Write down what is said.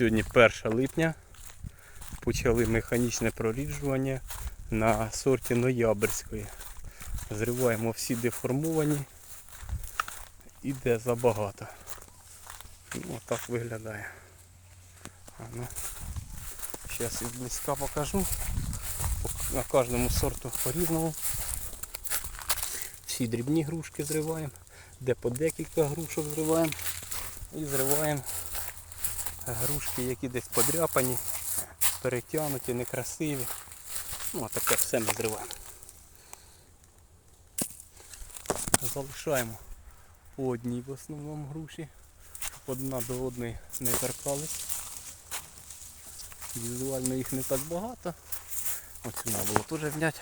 Сьогодні 1 липня. Почали механічне проріджування на сорті ноябрьської. Зриваємо всі деформовані. Іде забагато. Ну, отак виглядає. Ну, Зараз із близька покажу. На кожному сорту по-різному. Всі дрібні грушки зриваємо, де по декілька грушок зриваємо. І зриваємо грушки, які десь подряпані, перетягнуті, некрасиві. Ну, а таке все ми зриваємо. Залишаємо по одній в основному груші, щоб одна до одної не торкались. Візуально їх не так багато. Оцю треба було теж зняти.